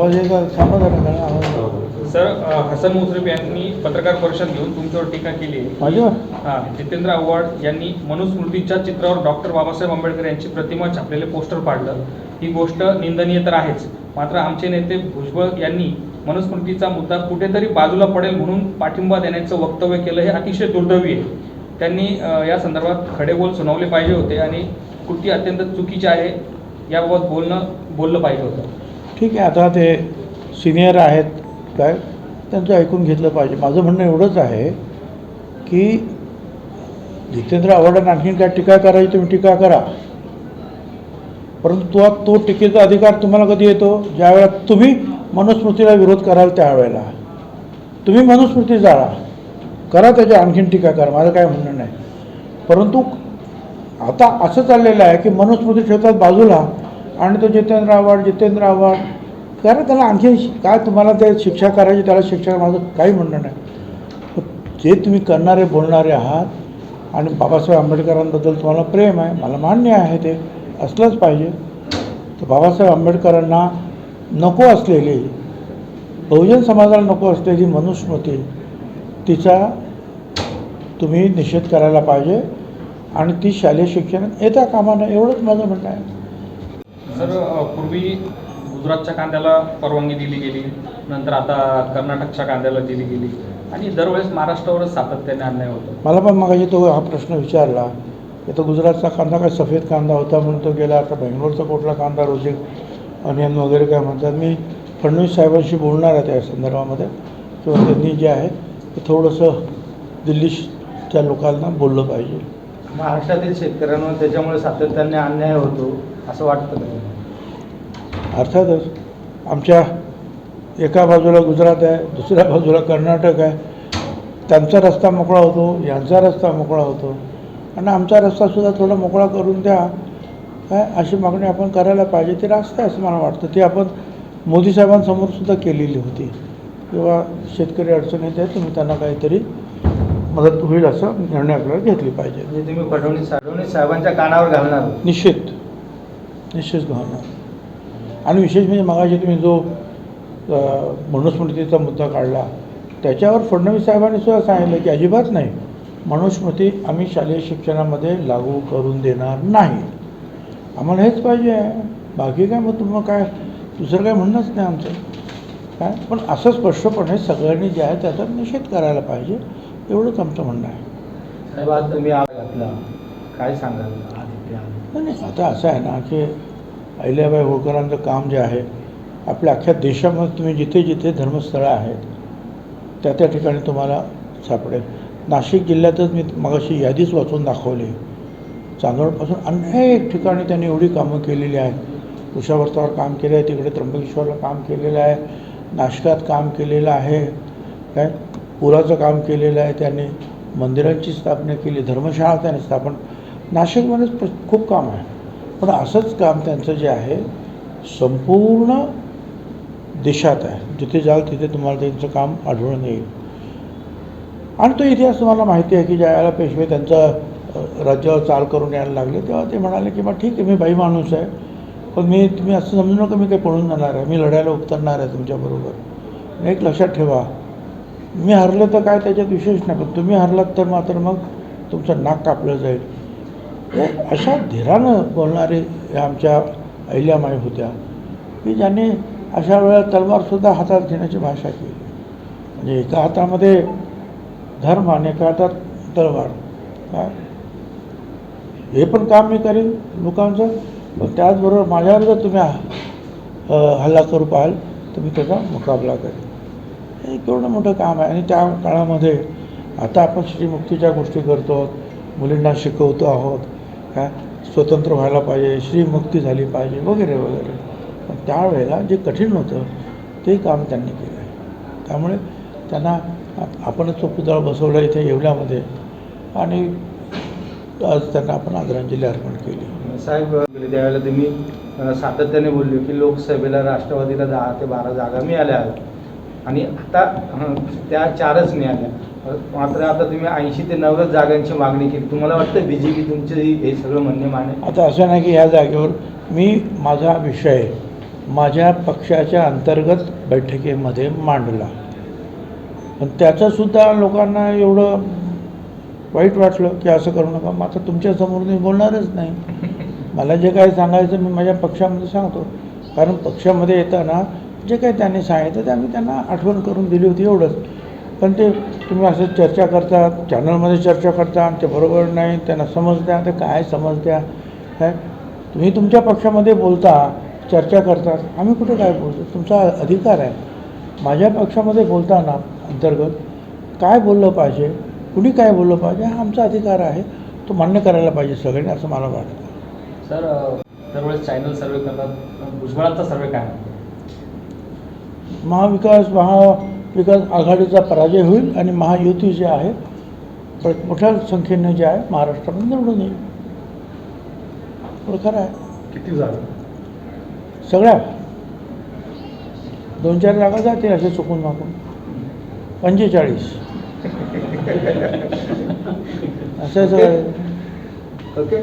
आवाज येत थांबा जरा आवाज सर अ, हसन मुश्रीफ यांनी पत्रकार परिषद घेऊन तुमच्यावर टीका केली आहे. माझ्यावर हा जितेंद्र आव्हाड यांनी मनुस्मृतीच्या चित्रावर डॉक्टर बाबासाहेब आंबेडकर यांची प्रतिमा छापलेले पोस्टर पाडलं. ही गोष्ट निंदनीय तर आहेच. मात्र आमचे नेते भुजबळ यांनी मनुस्मृतीचा मुद्दा कुठेतरी बाजूला पडेल म्हणून पाठिंबा देण्याचं वक्तव्य केलं हे अतिशय दुर्दैवी आहे. त्यांनी अ, या संदर्भात खडे बोल सुनावले पाहिजे होते आणि कृती अत्यंत चुकीची आहे. याबाबत बोलणं बोललं पाहिजे होतं. ठीक आहे आता ते सिनियर आहेत काय त्यांचं ऐकून घेतलं पाहिजे. माझं म्हणणं एवढंच आहे की जितेंद्र आव्हाडांना आणखीन काय टीका करायची तुम्ही टीका करा. परंतु तो तो टीकेचा अधिकार तुम्हाला कधी येतो? ज्यावेळेला तुम्ही मनुस्मृतीला विरोध कराल त्यावेळेला. तुम्ही मनुस्मृती जाळा. करा त्याची आणखीन टीका करा. माझं काय म्हणणं नाही. परंतु आता असं चाललेलं आहे की मनुस्मृती ठेवतात बाजूला आणि तो जितेंद्र आव्हाड जितेंद्र आव्हाड. कारण त्याला आणखी काय तुम्हाला ते शिक्षा करायची त्याला शिक्षा माझं काही म्हणणं नाही. जे तुम्ही करणारे बोलणारे आहात आणि बाबासाहेब आंबेडकरांबद्दल तुम्हाला प्रेम आहे मला मान्य आहे ते असलंच पाहिजे. तर बाबासाहेब आंबेडकरांना नको असलेली बहुजन समाजाला नको असलेली मनुस्मृती तिचा तुम्ही निषेध करायला पाहिजे. आणि ती शालेय शिक्षणात येता कामा नये एवढंच माझं म्हणणं आहे. सर पूर्वी गुजरातच्या कांद्याला परवानगी दिली गेली नंतर आता कर्नाटकच्या कांद्याला दिली गेली आणि दरवेळेस महाराष्ट्रावरच सातत्याने अन्याय होतो. मला पण मग तो हा प्रश्न विचारला. की तो गुजरातचा कांदा काय सफेद कांदा होता म्हणून तो गेला आता बेंगलोरचा कुठला कांदा रोजी अनियन वगैरे काय म्हणतात? मी फडणवीस साहेबांशी बोलणार आहे त्या संदर्भामध्ये. किंवा त्यांनी जे आहे ते थोडंसं दिल्लीच्या लोकांना बोललं पाहिजे. महाराष्ट्रातील शेतकऱ्यांवर त्याच्यामुळे सातत्याने अन्याय होतो असं वाटतं का अर्थातच आमच्या एका बाजूला गुजरात आहे दुसऱ्या बाजूला कर्नाटक आहे. त्यांचा रस्ता मोकळा होतो यांचा रस्ता मोकळा होतो. आणि आमचा रस्तासुद्धा थोडा मोकळा करून द्या काय अशी मागणी आपण करायला पाहिजे ती रास्त आहे असं मला वाटतं. ती आपण मोदी साहेबांसमोरसुद्धा केलेली होती. किंवा शेतकरी अडचणीत आहे तुम्ही त्यांना काहीतरी मदत होईल असं निर्णय आपल्याला घेतली पाहिजे. म्हणजे तुम्ही फडणवीस फडणवीस साहेबांच्या कानावर घालणार. निश्चित. निश्चित घालणार. आणि विशेष म्हणजे मगाशी तुम्ही जो मनुस्मृतीचा मुद्दा काढला त्याच्यावर फडणवीस साहेबांनी सुद्धा सांगितलं की अजिबात नाही. मनुस्मृती आम्ही शालेय शिक्षणामध्ये लागू करून देणार नाही. आम्हाला हेच पाहिजे. आहे बाकी काय मग तुम्हाला काय? दुसरं काय म्हणणंच नाही आमचं. काय? पण असं स्पष्टपणे सगळ्यांनी जे आहे त्याचा निषेध करायला पाहिजे. एवढंच आमचं म्हणणं आहे. साहेब आज तुम्ही आग घातला. काय सांगाल. नाही नाही आता असं आहे ना की अहिल्याबाई होळकरांचं काम जे आहे आपल्या अख्ख्या देशामध्ये तुम्ही जिथे जिथे धर्मस्थळं आहेत त्या त्या ठिकाणी तुम्हाला सापडेल. नाशिक जिल्ह्यातच मी मगाशी यादीच वाचून दाखवली. चांदवडपासून अनेक ठिकाणी त्यांनी एवढी कामं केलेली आहेत. कुशावर्तावर काम केलं आहे तिकडे त्र्यंबकेश्वरला काम केलेलं आहे नाशकात काम केलेलं आहे. काय? पुराचं काम केलेलं आहे त्याने मंदिरांची स्थापना केली धर्मशाळा त्यांनी स्थापन नाशिकमध्येच प्र खूप काम आहे. पण असंच काम त्यांचं जे आहे संपूर्ण देशात आहे. जिथे जाल तिथे तुम्हाला त्यांचं काम आढळून येईल. आणि तो इतिहास तुम्हाला माहिती आहे की ज्या वेळेला पेशवे त्यांचा राज्यावर चाल करून यायला लागले तेव्हा ते म्हणाले की बा ठीक आहे मी बाई माणूस आहे. पण मी तुम्ही असं समजू नका मी काही पळून जाणार आहे. मी लढायला उतरणार आहे तुमच्याबरोबर एक लक्षात ठेवा मी हरलं तर काय त्याच्यात विशेष नाही पण तुम्ही हरलात तर मात्र मग तुमचं नाक कापलं जाईल. अशा धीरानं बोलणारे या आमच्या अहिल्यामाई होत्या की ज्यांनी अशा वेळा तलवारसुद्धा हातात घेण्याची भाषा केली. म्हणजे एका हातामध्ये धर्म आणि एका हातात तलवार. काय हे पण काम मी करीन लोकांचं पण त्याचबरोबर माझ्यावर जर तुम्ही हल्ला करू पाहाल तर मी त्याचा मुकाबला करेन. हे केवढं मोठं काम आहे. आणि त्या काळामध्ये आता आपण श्रीमुक्तीच्या गोष्टी करतो. मुलींना शिकवतो आहोत. काय स्वतंत्र व्हायला पाहिजे. श्रीमुक्ती झाली पाहिजे. वगैरे वगैरे. पण त्यावेळेला जे कठीण होतं ते काम त्यांनी केलं आहे. त्यामुळे त्यांना आपणच तो पुतळा बसवला इथे येवल्यामध्ये. आणि आज त्यांना आपण आदरांजली अर्पण केली. साहेब त्यावेळेला तुम्ही सातत्याने बोलले की लोकसभेला राष्ट्रवादीला दहा ते बारा जागा मिळाल्या. आहेत आणि आता त्या चारच मिळाल्या मात्र आता तुम्ही ऐंशी ते नव्वद जागांची मागणी केली. तुम्हाला वाटतं बी जे पी तुमचे हे सगळं म्हणणे माने आता असं नाही की ह्या जागेवर मी माझा विषय माझ्या पक्षाच्या अंतर्गत बैठकीमध्ये मांडला. पण त्याचंसुद्धा लोकांना एवढं वाईट वाटलं की असं करू नका. मग आता तुमच्यासमोर मी बोलणारच नाही. मला जे काही सांगायचं मी माझ्या पक्षामध्ये सांगतो. कारण पक्षामध्ये येताना जे काही त्यांनी सांगितलं ते आम्ही त्यांना आठवण करून दिली होती एवढंच. पण ते तुम्ही असं चर्चा करता चॅनलमध्ये चर्चा करता आणि ते बरोबर नाही त्यांना समजत्या ते काय समजत्या काय? तुम्ही तुमच्या पक्षामध्ये बोलता चर्चा करतात आम्ही कुठे काय बोलतो? तुमचा अधिकार आहे. माझ्या पक्षामध्ये बोलताना अंतर्गत काय बोललं पाहिजे कुणी काय बोललं पाहिजे हा आमचा अधिकार आहे. तो मान्य करायला पाहिजे सगळ्यांनी असं मला वाटतं. सर दरवेळेस चॅनल सर्वे करतात भुजबळांचा सर्वे काय म्हणतो? महाविकास महाविकास आघाडीचा पराजय होईल आणि महायुती जे आहे मोठ्या संख्येने जे आहे महाराष्ट्रामध्ये निवडून येईल. खरं आहे. किती झालं? सगळ्या. दोन चार जागा जातील असे चुकून माकून. पंचेचाळीस. असं सगळं. ओके